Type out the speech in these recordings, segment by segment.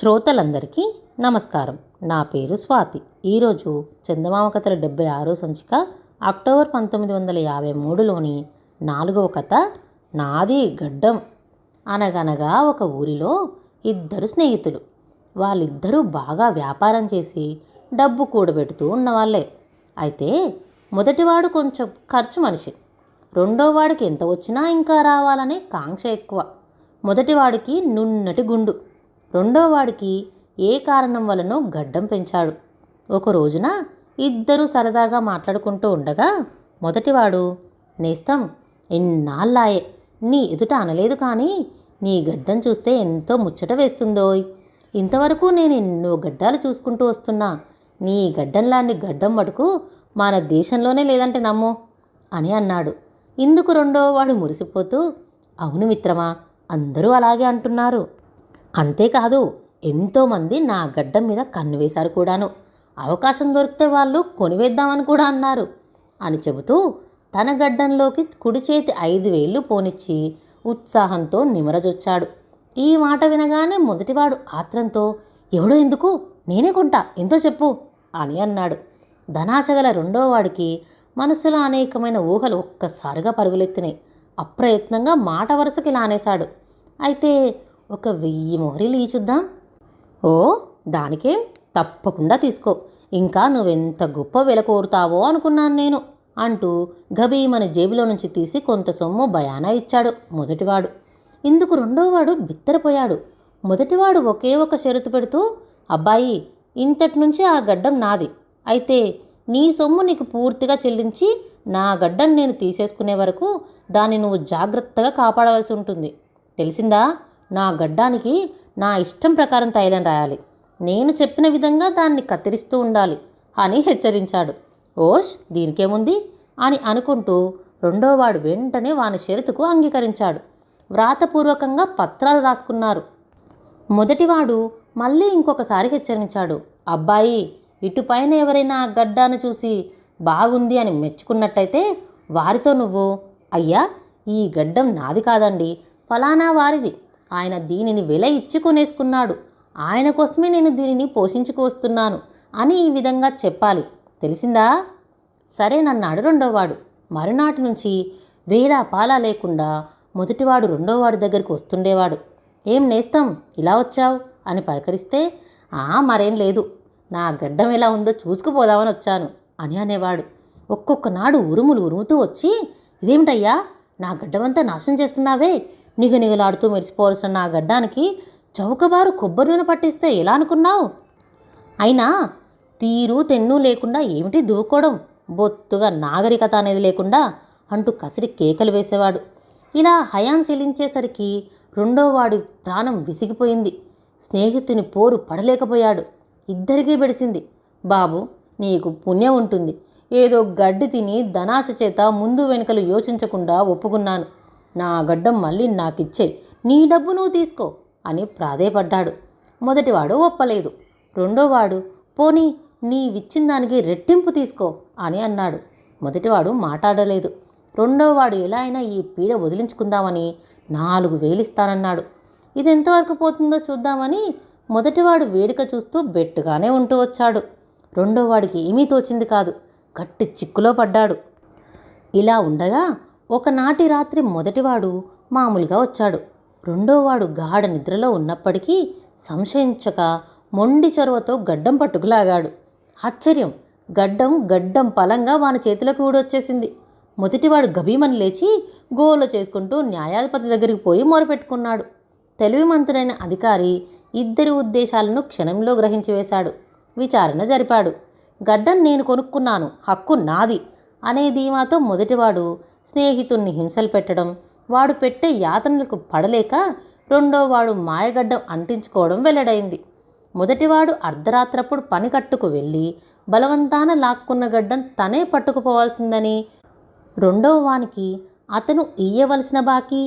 శ్రోతలందరికీ నమస్కారం. నా పేరు స్వాతి. ఈరోజు చందమామ కథల డెబ్బై ఆరో సంచిక అక్టోబర్ పంతొమ్మిది వందల యాభై మూడులోని నాలుగవ కథ నాది గడ్డం అనగనగా ఒక ఊరిలో ఇద్దరు స్నేహితులు. వాళ్ళిద్దరూ బాగా వ్యాపారం చేసి డబ్బు కూడబెడుతూ ఉన్నవాళ్ళే. అయితే మొదటివాడు కొంచెం ఖర్చు మనిషి. రెండో వాడికి ఎంత వచ్చినా ఇంకా రావాలనే కాంక్ష ఎక్కువ. మొదటివాడికి నున్నటి గుండు. రెండో వాడికి ఏ కారణం వలనో గడ్డం పెంచాడు. ఒక రోజున ఇద్దరూ సరదాగా మాట్లాడుకుంటూ ఉండగా మొదటివాడు నేస్తం ఎన్నాళ్ళాయే నీ ఎదుట అనలేదు కానీ నీ గడ్డం చూస్తే ఎంతో ముచ్చట వేస్తుందోయ్. ఇంతవరకు నేను ఎన్నో గడ్డాలు చూసుకుంటూ వస్తున్నా. నీ గడ్డంలాంటి గడ్డం మటుకు మన దేశంలోనే లేదంటే నమ్ము అని అన్నాడు. ఇందుకు రెండో వాడు మురిసిపోతూ అవును మిత్రమా అందరూ అలాగే అంటున్నారు. అంతేకాదు ఎంతోమంది నా గడ్డం మీద కన్ను వేశారు కూడాను. అవకాశం దొరికితే వాళ్ళు కొనివేద్దామని కూడా అన్నారు అని చెబుతూ తన గడ్డంలోకి కుడి చేతి ఐదు వేళ్ళు పోనిచ్చి ఉత్సాహంతో నిమరజొచ్చాడు. ఈ మాట వినగానే మొదటివాడు ఆత్రంతో ఎవడో ఎందుకు? నేనే కొంటా ఎంతో చెప్పు అని అన్నాడు. ధనాశగల రెండోవాడికి రెండో వాడికి మనసులో అనేకమైన ఊహలు ఒక్కసారిగా పరుగులెత్తినాయి. అప్రయత్నంగా మాట వరుసకి లానేశాడు. అయితే ఒక వెయ్యి మొహరీలు ఈ చూద్దాం. ఓ దానికేం తప్పకుండా తీసుకో. ఇంకా నువ్వెంత గొప్ప వెల కోరుతావో అనుకున్నాను నేను అంటూ గబీమని జేబులో నుంచి తీసి కొంత సొమ్ము బయానా ఇచ్చాడు మొదటివాడు. ఇందుకు రెండోవాడు బిత్తరపోయాడు. మొదటివాడు ఒకే ఒక షరతు పెడుతూ అబ్బాయి ఇంతటి నుంచి ఆ గడ్డం నాది. అయితే నీ సొమ్ము నీకు పూర్తిగా చెల్లించి నా గడ్డం నేను తీసేసుకునే వరకు దాన్ని నువ్వు జాగ్రత్తగా కాపాడవలసి ఉంటుంది. తెలిసిందా? నా గడ్డానికి నా ఇష్టం ప్రకారం తైలం రాయాలి. నేను చెప్పిన విధంగా దాన్ని కత్తిరిస్తూ ఉండాలి అని హెచ్చరించాడు. ఓష్ దీనికేముంది? అని అనుకుంటూ రెండోవాడు వెంటనే వాని షరతుకు అంగీకరించాడు. వ్రాతపూర్వకంగా పత్రాలు రాసుకున్నారు. మొదటివాడు మళ్ళీ ఇంకొకసారి హెచ్చరించాడు. అబ్బాయి ఇటుపైన ఎవరైనా ఆ గడ్డాను చూసి బాగుంది అని మెచ్చుకున్నట్టయితే వారితో నువ్వు అయ్యా ఈ గడ్డం నాది కాదండి ఫలానా వారిది. ఆయన దీనిని వెల ఇచ్చి కొనేసుకున్నాడు ఆయన కోసమే నేను దీనిని పోషించుకు వస్తున్నాను అని ఈ విధంగా చెప్పాలి. తెలిసిందా? సరే నన్నాడు రెండోవాడు మరునాటి నుంచి వేలా పాలా లేకుండా మొదటివాడు రెండోవాడి దగ్గరికి వస్తుండేవాడు. ఏం నేస్తాం? ఇలా వచ్చావు? అని పలకరిస్తే ఆ మరేం లేదు. నా గడ్డం ఎలా ఉందో చూసుకుపోదామని వచ్చాను అని అనేవాడు. ఒక్కొక్క నాడు ఉరుములు ఉరుముతూ వచ్చి ఇదేమిటయ్యా? నా గడ్డమంతా నాశనం చేస్తున్నావే. నిగునిగులాడుతూ మెరిసిపోవలసిన నా గడ్డానికి చౌకబారు కొబ్బరి నూనె పట్టిస్తే ఎలా అనుకున్నావు? అయినా తీరు తెన్ను లేకుండా ఏమిటి దూకోవడం? బొత్తుగా నాగరికత అనేది లేకుండా అంటూ కసిరి కేకలు వేసేవాడు. ఇలా హయాం చెల్లించేసరికి రెండోవాడి ప్రాణం విసిగిపోయింది. స్నేహితుని పోరు పడలేకపోయాడు. ఇద్దరికీ బెడిసింది. బాబు నీకు పుణ్యం ఉంటుంది. ఏదో గడ్డి తిని ధనాశ చేత ముందు వెనుకలు యోచించకుండా ఒప్పుకున్నాను. నా గడ్డం మళ్ళీ నాకిచ్చే నీ డబ్బు నువ్వు తీసుకో అని ప్రాధేయపడ్డాడు. మొదటివాడు ఒప్పలేదు. రెండోవాడు పోనీ నీవిచ్చిన దానికి రెట్టింపు తీసుకో అని అన్నాడు. మొదటివాడు మాట్లాడలేదు. రెండోవాడు ఎలా అయినా ఈ పీడ వదిలించుకుందామని నాలుగు వేలిస్తానన్నాడు. ఇది ఎంతవరకు పోతుందో చూద్దామని మొదటివాడు వేడుక చూస్తూ బెట్టుగానే ఉంటూ వచ్చాడు. రెండోవాడికి ఏమీ తోచింది కాదు. గట్టి చిక్కులో పడ్డాడు. ఇలా ఉండగా ఒకనాటి రాత్రి మొదటివాడు మామూలుగా వచ్చాడు. రెండోవాడు గాఢ నిద్రలో ఉన్నప్పటికీ సంశయించక మొండి చొరవతో గడ్డం పట్టుకులాగాడు. ఆశ్చర్యం! గడ్డం గడ్డం పలంగా వాని చేతిలోకి ఊడొచ్చేసింది. మొదటివాడు గభీమని లేచి గోల చేసుకుంటూ న్యాయాధిపతి దగ్గరికి పోయి మొరపెట్టుకున్నాడు. తెలివిమంతుడైన అధికారి ఇద్దరి ఉద్దేశాలను క్షణంలో గ్రహించి వేశాడు. విచారణ జరిపాడు. గడ్డం నేను కొనుక్కున్నాను. హక్కు నాది. అనే ధీమాతో మొదటివాడు స్నేహితుణ్ణి హింసలు పెట్టడం వాడు పెట్టే యాతనలకు పడలేక రెండోవాడు మాయగడ్డం అంటించుకోవడం వెల్లడైంది. మొదటివాడు అర్ధరాత్రప్పుడు పని కట్టుకు వెళ్ళి బలవంతాన లాక్కున్న గడ్డం తనే పట్టుకుపోవాల్సిందని. రెండవ వానికి అతను ఇయ్యవలసిన బాకీ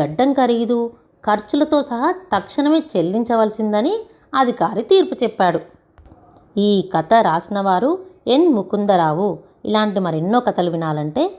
గడ్డం ఖరీదు ఖర్చులతో సహా తక్షణమే చెల్లించవలసిందని అధికారి తీర్పు చెప్పాడు. ఈ కథ రాసినవారు ఎన్ ముకుందరావు. ఇలాంటి మరెన్నో కథలు వినాలంటే